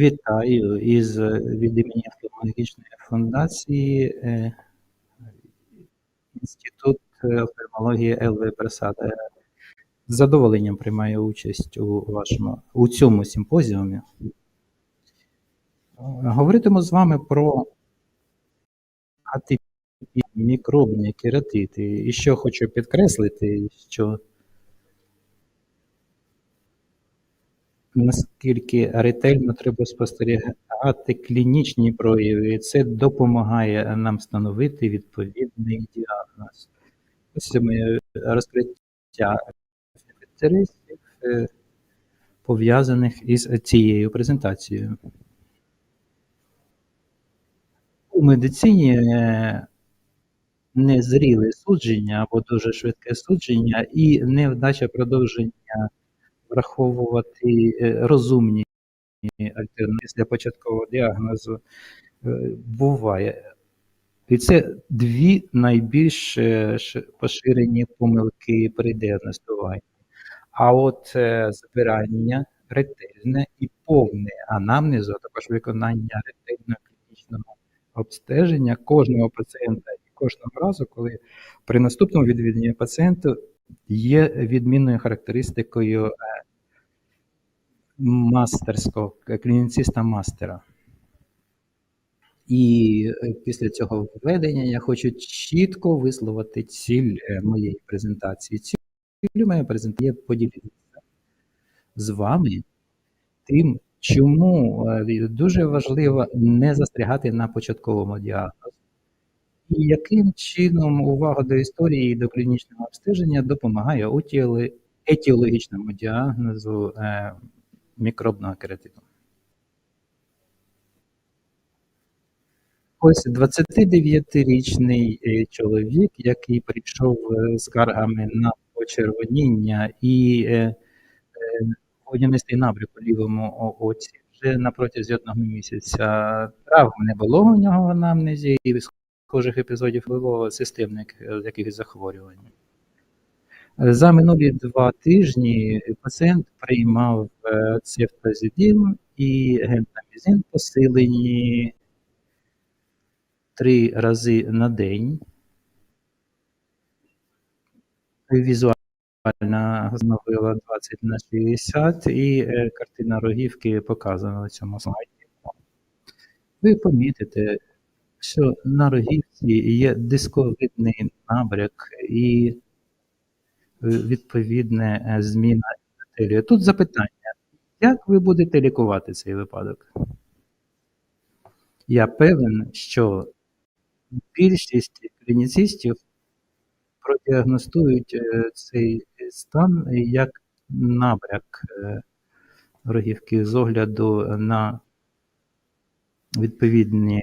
Вітаю із від імені офтальмологічної фундації е, Інститут офтальмології ЛВ Пресада. З задоволенням приймаю участь у вашому у цьому симпозіумі. Говоритиму з вами про атипічні мікробні кератити. І що хочу підкреслити, що наскільки ретельно треба спостерігати клінічні прояви, і це допомагає нам встановити відповідний діагноз. Ось моє розкриття е, пов'язаних із цією презентацією. У медицині е, незріле судження або дуже швидке судження і невдача продовження враховувати е, розумні альтернативи для початкового діагнозу е, буває. І це дві найбільш е, поширені помилки при діагностуванні. А от збирання ретельне і повне анамнезу, також виконання ретельного клінічного обстеження кожного пацієнта і кожного разу, коли при наступному відвідуванні пацієнта є відмінною характеристикою мастерського клініциста мастера. І е, після цього введення я хочу чітко висловити ціль е, моєї презентації. Ціль моєї презентації є поділитися з вами тим, чому е, дуже важливо не застрягати на початковому діагнозі, і яким чином увага до історії і до клінічного обстеження допомагає у етіологічному діагнозу мікробного кератину. Ось 29-річний е, чоловік, який прийшов е, з скаргами на почервоніння і е, водянистий набряк у лівому оці вже на протязі одного місяця травм не було у нього в анамнезі і схожих епізодів впливового системних якихось захворювань. За минулі два тижні пацієнт приймав е, і гентамізин посилені три рази на день. Візуальна зновила 20 на 60 і е, картина рогівки показана на цьому слайді. Ви помітите, що на рогівці є дисковидний набряк і відповідне е, зміна епітелію. Тут запитання, як ви будете лікувати цей випадок? Я певен, що більшість клініцистів продіагностують е, цей стан як набряк е, рогівки з огляду на відповідні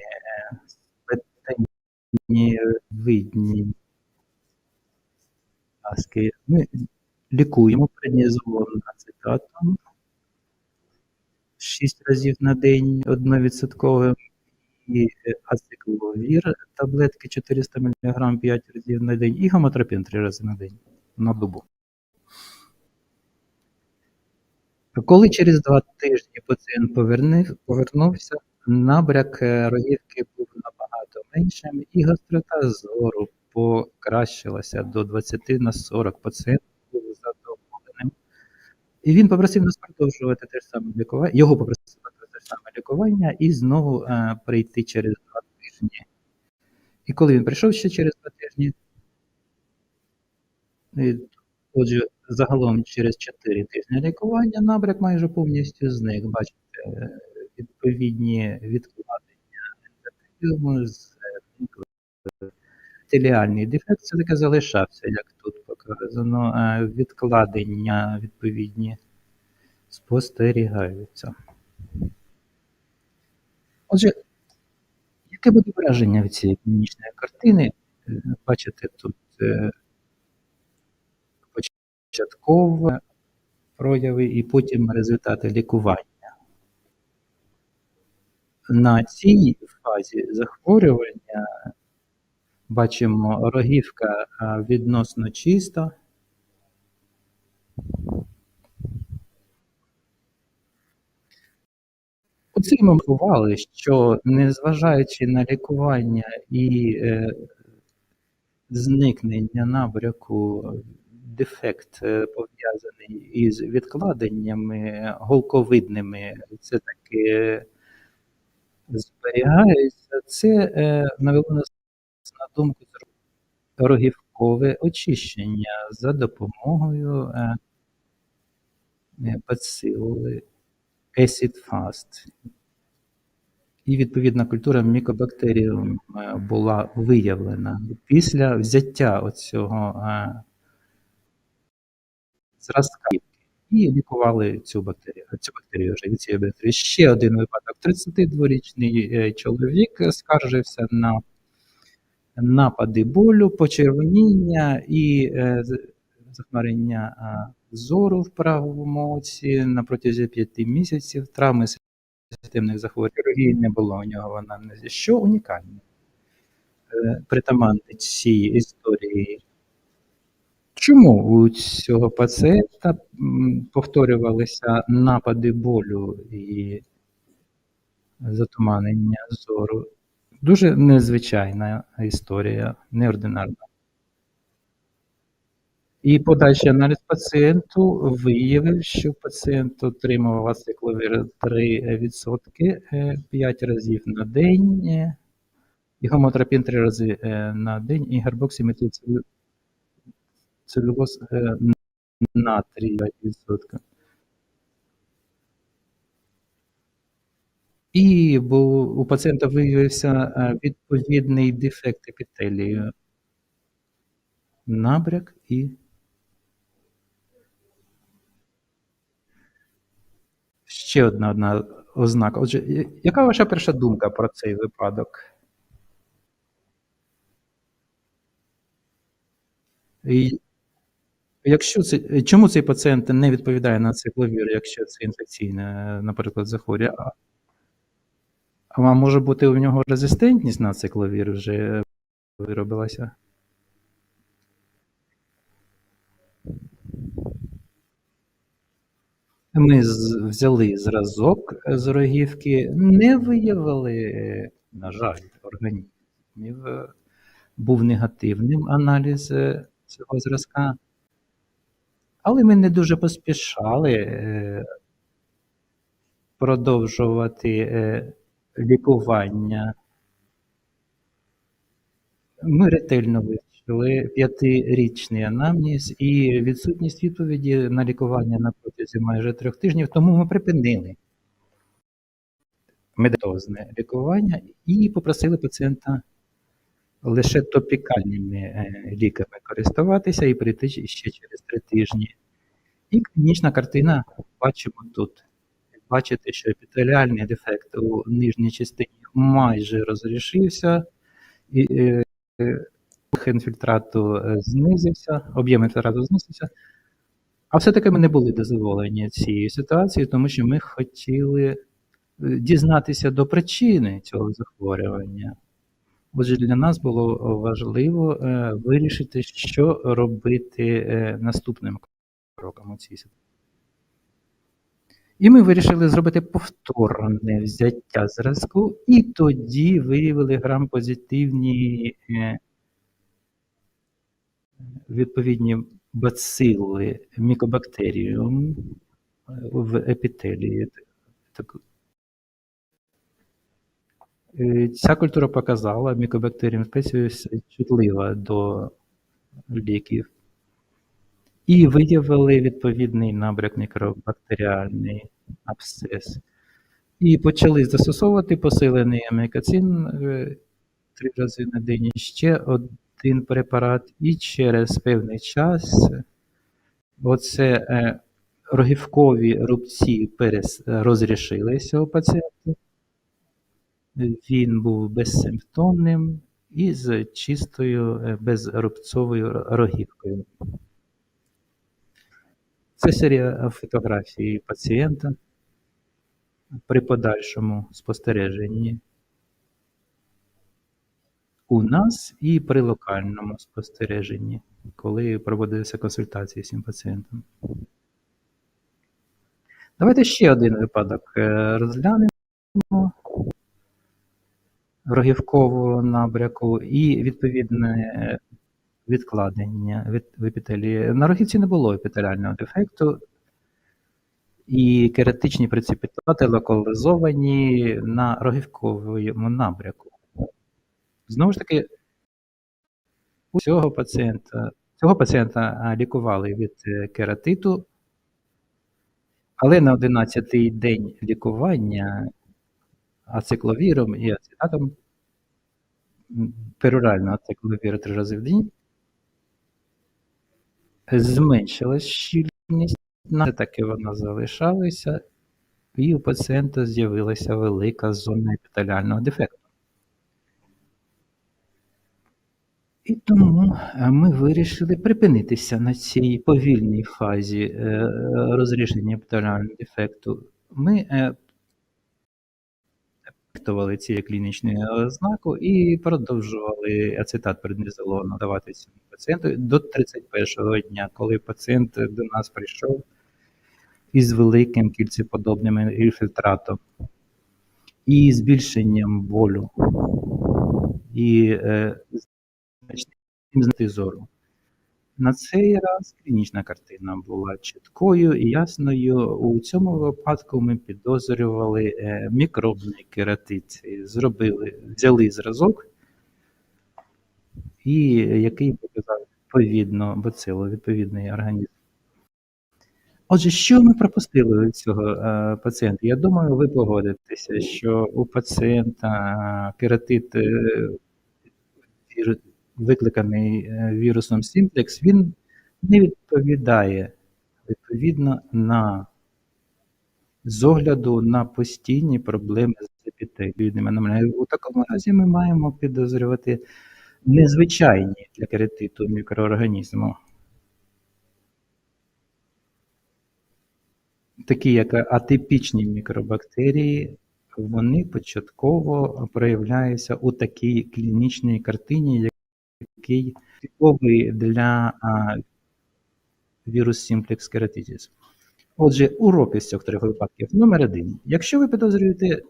видні. Ласки, ми лікуємо преднізолон ацетатом 6 разів на день 1% і ацикловір. Таблетки 400 мг 5 разів на день і гомотропін 3 рази на день на добу. Коли через два тижні пацієнт повернувся, набряк рогівки був набагато меншим і гострота зору покращилася до 20 на 40 пацієнтів задоволеним. І він попросив нас продовжувати те ж саме лікування, його попросив те ж саме лікування і знову е, прийти через два тижні. І коли він прийшов ще через два тижні, отже, загалом через 4 тижні лікування набряк майже повністю зник. Бачите, відповідні відкладення ендотеліуму, зникли епітеліальний дефект все-таки залишався, як тут показано, відкладення відповідні спостерігаються. Отже, яке буде враження від цієї клінічної картини? Е, бачите, тут е, початкові прояви і потім результати лікування. На цій фазі захворювання Бачимо, рогівка відносно чиста. Оце ми врахували, що незважаючи на лікування і е, зникнення набряку, дефект е, пов'язаний із відкладеннями голковидними, це таки зберігається, це е, навело нас на думку рогівкове очищення за допомогою е, е, бацили acid fast. І відповідна культура мікобактеріум е, була виявлена після взяття оцього е, зразка і лікували цю бактерію. Цю бактерію вже від цієї бактерії. Ще один випадок. 32-річний е, чоловік скаржився на напади болю, почервоніння і е, захмарення зору в правому оці на протязі п'яти місяців, травми системних захворювань хірургії не було у нього в анамнезі. Що унікальне, е, притаманне цій історії. Чому у цього пацієнта повторювалися напади болю і затуманення зору? Дуже незвичайна історія, неординарна. І подальший аналіз пацієнту виявив, що пацієнт отримував ацикловір 3% 5 разів на день, е, і гомотропін 3 рази е, на день, і гербоксиметилцелюлоз е, натрій 5%. І бо у пацієнта виявився е, відповідний дефект епітелію, набряк і ще одна, одна ознака. Отже, яка ваша перша думка про цей випадок? І якщо це, чому цей пацієнт не відповідає на цикловір, якщо це інфекційне, наприклад, захворювання? А- може бути у нього резистентність на цикловір вже виробилася? Ми взяли зразок з рогівки, не виявили, е, на жаль, організмів. Е, Був негативним аналіз е, цього зразка. Але ми не дуже поспішали е, продовжувати е, лікування. Ми ретельно вивчили п'ятирічний анамнез і відсутність відповіді на лікування на протязі майже трьох тижнів, тому ми припинили медикозне лікування і попросили пацієнта лише топікальними е, ліками користуватися і прийти ще через три тижні. І клінічна картина бачимо тут. Бачите, що епітеліальний дефект у нижній частині майже розрішився, і е, е, інфільтрату е, знизився, об'єм інфільтрату знизився. А все-таки ми не були задоволені цією ситуацією, тому що ми хотіли дізнатися до причини цього захворювання. Отже, для нас було важливо е, вирішити, що робити е, наступним кроком у цій ситуації. І ми вирішили зробити повторне взяття зразку, і тоді виявили грам-позитивні е, відповідні бацили мікобактеріум в епітелії. Е, Ця культура показала, мікобактеріум спеціус чутлива до ліків. І виявили відповідний набряк мікробактеріальний абсцес. І почали застосовувати посилений амікацин е, три рази на день ще один препарат. І через певний час оце е, рогівкові рубці розрішилися у пацієнта. Він був безсимптомним і з чистою е, безрубцовою рогівкою. Це серія фотографій пацієнта при подальшому спостереженні у нас і при локальному спостереженні, коли проводилися консультації з цим пацієнтом. Давайте ще один випадок е, розглянемо. Рогівкового набряку і відповідне відкладення від, епітелії. На рогівці не було епітеліального дефекту, і кератичні преципітати локалізовані на рогівковому набряку. Знову ж таки, у цього пацієнта, цього пацієнта лікували від е, кератиту, але на 11-й день лікування ацикловіром і ацетатом, перорально ацикловір три рази в день, зменшилась щільність, на таки вона залишалася, і у пацієнта з'явилася велика зона епітеліального дефекту. І тому е, ми вирішили припинитися на цій повільній фазі е, розрішення епітеліального дефекту. Ми е, ці клінічні ознаку і продовжували ацетат преднізолону давати цьому пацієнту. До 31-го дня, коли пацієнт до нас прийшов із великим кільцеподобним інфільтратом і збільшенням болю. І е, значним знати зору. На цей раз клінічна картина була чіткою і ясною. У цьому випадку ми підозрювали е, мікробний кератит. Зробили, взяли зразок, і який показав відповідно бацилу, відповідний організм. Отже, що ми пропустили від цього е, пацієнта? Я думаю, ви погодитеся, що у пацієнта кератит е, вір- викликаний е, вірусом Simplex, він не відповідає відповідно на з огляду на постійні проблеми з аномаліями. У такому разі ми маємо підозрювати незвичайні для кератиту мікроорганізму, такі як атипічні мікробактерії, вони початково проявляються у такій клінічній картині, який типовий для вірус Simplex кератитис. Отже, уроки з цих трьох випадків. Номер один. Якщо ви підозрюєте,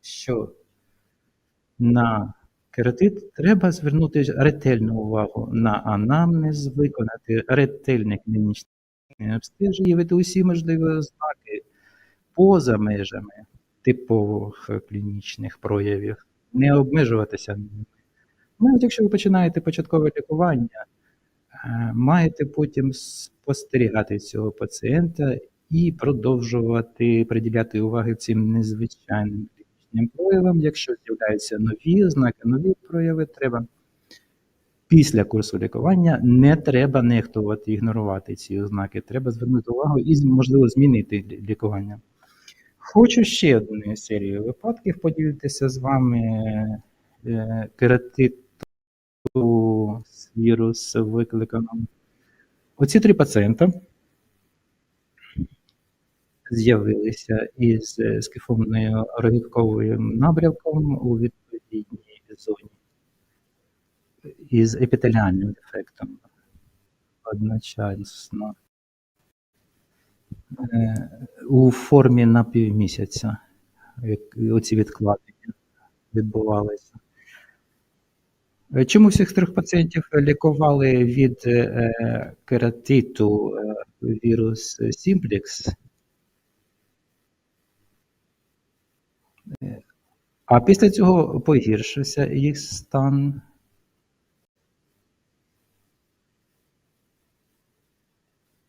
що на кератит треба звернути ретельну увагу на анамнез, виконати ретельне клінічне обстеження, і вийти усі можливі ознаки поза межами типових клінічних проявів, не обмежуватися. Навіть якщо ви починаєте початкове лікування, е, маєте потім спостерігати цього пацієнта і продовжувати приділяти увагу цим незвичайним клінічним проявам. Якщо з'являються нові ознаки, нові прояви, треба після курсу лікування не треба нехтувати, ігнорувати ці ознаки. Треба звернути увагу і, можливо, змінити лікування. Хочу ще одну серію випадків поділитися з вами е, кератиту з вірус викликаним. Оці три пацієнта з'явилися із скіфомною рогівковим набряком у відповідній зоні із епітеліальним дефектом одночасно е, у формі напівмісяця, як оці відкладення відбувалися. Е, Чому всіх трьох пацієнтів лікували від е, кератиту е, вірус Simplex? Е, А після цього погіршився їх стан.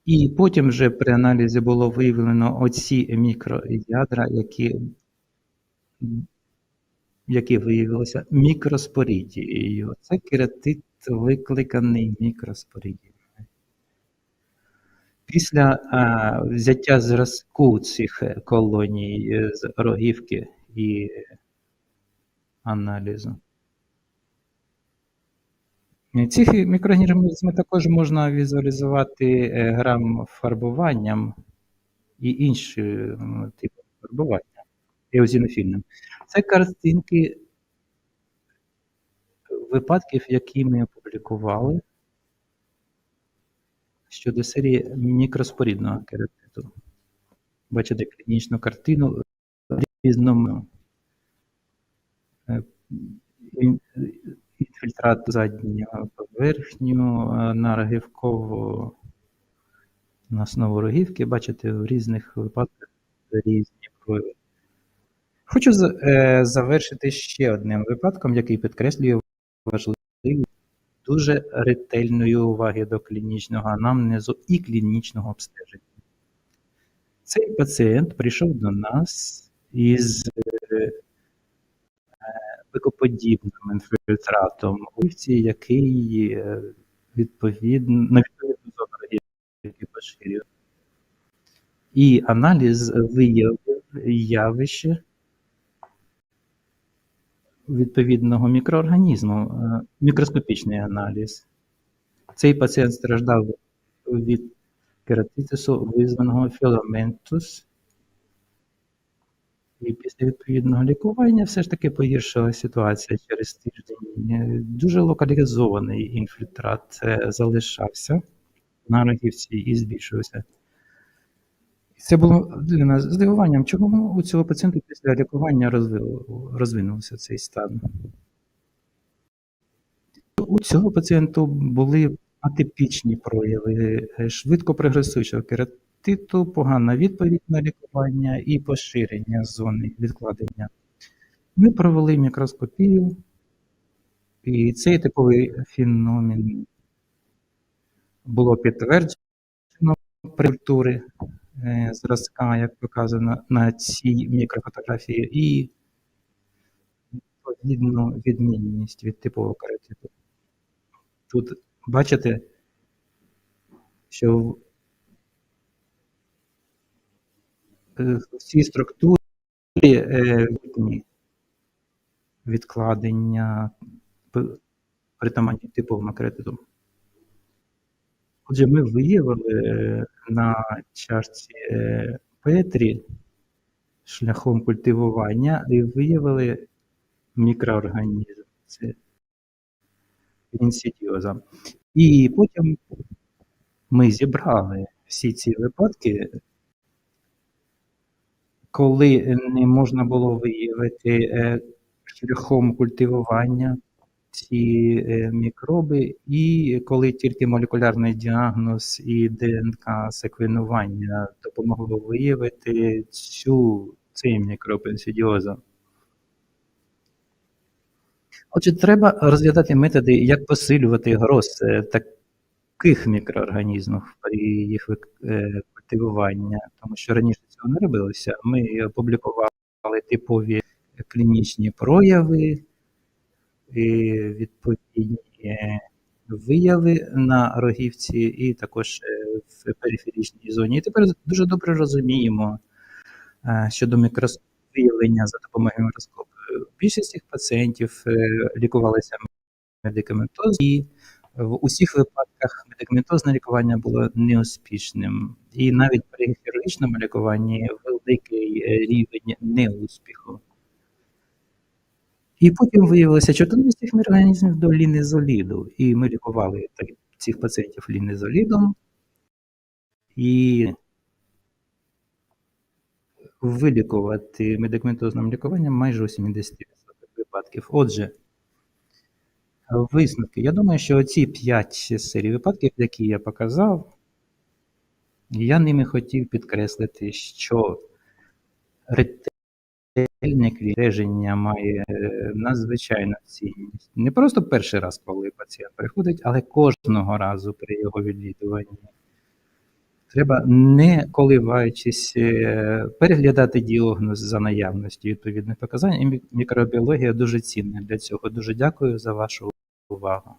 І потім вже при аналізі було виявлено оці мікроядра, які, які виявилися мікроспорідією. Це кератит викликаний мікроспорідією. Після а, взяття зразку цих колоній е, з рогівки і аналізу. Ці мікроорганізми також можна візуалізувати е, грам фарбуванням і інші м, типи фарбування еозінофільним. Це картинки випадків, які ми опублікували щодо серії мікроспорідного кератиту. Бачите клінічну картину різному е, інфільтрат заднього поверхню, е, на рогівкову на основу рогівки, бачите, в різних випадках різні прояви. Хочу е, завершити ще одним випадком, який підкреслює важливість дуже ретельної уваги до клінічного анамнезу і клінічного обстеження. Цей пацієнт прийшов до нас із е, бикоподібним інфільтратом вівці, який е, відповідно на відповідну зону рогівки поширює. І аналіз виявив явище відповідного мікроорганізму, е, мікроскопічний аналіз. Цей пацієнт страждав від кератитису, визваного філаментус. І після відповідного лікування все ж таки погіршилася ситуація через тиждень. Е, Дуже локалізований інфільтрат залишався на рогівці і збільшувався. Це було для нас здивуванням, чому у цього пацієнта після лікування розвинувся цей стан. У цього пацієнту були атипічні прояви е, швидко прогресуючого кератиту, погана відповідь на лікування і поширення зони відкладення. Ми провели мікроскопію, і цей типовий феномен було підтверджено при культури зразка, як показано на цій мікрофотографії, і відповідну відмінність від типового кератиту. Тут бачите, що в, е, цій структурі е, видні відкладення притаманні типовому кератиту. Отже, ми виявили е, на чашці е, Петрі шляхом культивування і виявили мікроорганізм. Це інсидіоза. І потім ми зібрали всі ці випадки, коли не можна було виявити е, шляхом культивування ці е, мікроби, і коли тільки молекулярний діагноз і ДНК секвенування допомогло виявити цю цей мікроб інсидіоза. Отже, треба розглядати методи, як посилювати гроз е, таких мікроорганізмів при їх е, культивуванні, тому що раніше цього не робилося. Ми опублікували типові клінічні прояви, відповідні е, вияви на рогівці, і також е, в периферічній зоні. І тепер дуже добре розуміємо е, щодо мікрос... виявлення за допомогою мікроскопу. Більшість цих пацієнтів лікувалися медикаментозно, і в усіх випадках медикаментозне лікування було неуспішним. І навіть при хірургічному лікуванні великий рівень неуспіху. І потім виявилося чутливість цих мікроорганізмів до лінезоліду. І ми лікували цих пацієнтів лінезолідом. І вилікувати медикаментозним лікуванням майже у 70% випадків. Отже, висновки. Я думаю, що ці 5 серій випадків, які я показав, я ними хотів підкреслити, що ретельне кліження має е, надзвичайну цінність. Не просто перший раз, коли пацієнт приходить, але кожного разу при його відвідуванні. Треба, не коливаючись, е, переглядати діагноз за наявності відповідних показань. І мікробіологія дуже цінна для цього. Дуже дякую за вашу увагу.